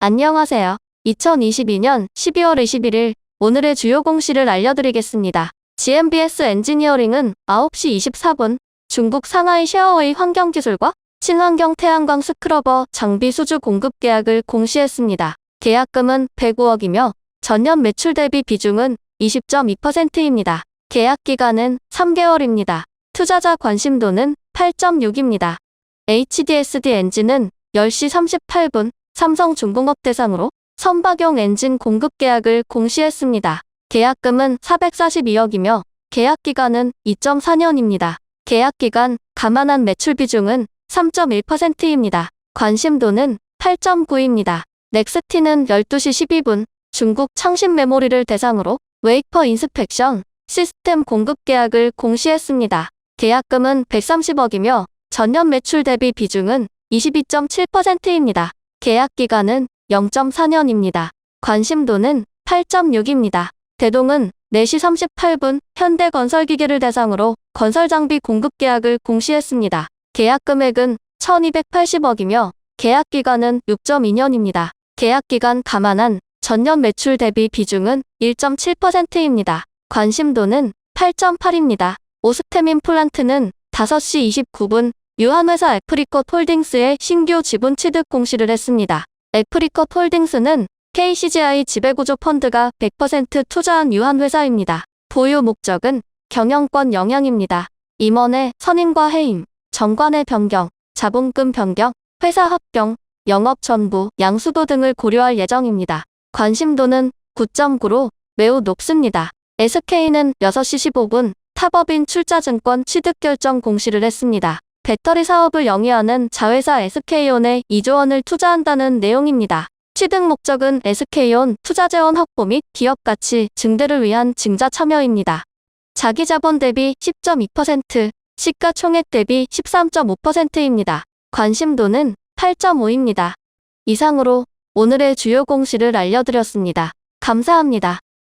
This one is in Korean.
안녕하세요. 2022년 12월 21일 오늘의 주요 공시를 알려드리겠습니다. GMBS 엔지니어링은 9시 24분 중국 상하이 셰어웨이 환경기술과 친환경 태양광 스크러버 장비 수주 공급 계약을 공시했습니다. 계약금은 105억이며 전년 매출 대비 비중은 20.2%입니다. 계약 기간은 3개월입니다. 투자자 관심도는 8.6입니다. HDSD 엔진은 10시 38분 삼성중공업 대상으로 선박용 엔진 공급 계약을 공시했습니다. 계약금은 442억이며 계약 기간은 2.4년입니다. 계약 기간 감안한 매출 비중은 3.1%입니다. 관심도는 8.9입니다. 넥스티는 12시 12분 중국 창신 메모리를 대상으로 웨이퍼 인스펙션 시스템 공급 계약을 공시했습니다. 계약금은 130억이며 전년 매출 대비 비중은 22.7%입니다. 계약 기간은 0.4년입니다. 관심도는 8.6입니다. 대동은 4시 38분 현대건설기계를 대상으로 건설장비 공급 계약을 공시했습니다. 계약 금액은 1280억이며 계약 기간은 6.2년입니다. 계약 기간 감안한 전년 매출 대비 비중은 1.7%입니다. 관심도는 8.8입니다. 오스테민 플란트는 5시 29분 유한회사 애프리컷 홀딩스의 신규 지분 취득 공시를 했습니다. 애프리컷 홀딩스는 KCGI 지배구조 펀드가 100% 투자한 유한회사입니다. 보유 목적은 경영권 영향입니다. 임원의 선임과 해임, 정관의 변경, 자본금 변경, 회사 합병, 영업 전부, 양수도 등을 고려할 예정입니다. 관심도는 9.9로 매우 높습니다. SK는 6시 15분 탑업인 출자증권 취득 결정 공시를 했습니다. 배터리 사업을 영위하는 자회사 SK온에 2조 원을 투자한다는 내용입니다. 취득 목적은 SK온 투자 재원 확보 및 기업 가치 증대를 위한 증자 참여입니다. 자기 자본 대비 10.2%, 시가 총액 대비 13.5%입니다. 관심도는 8.5입니다. 이상으로 오늘의 주요 공시를 알려드렸습니다. 감사합니다.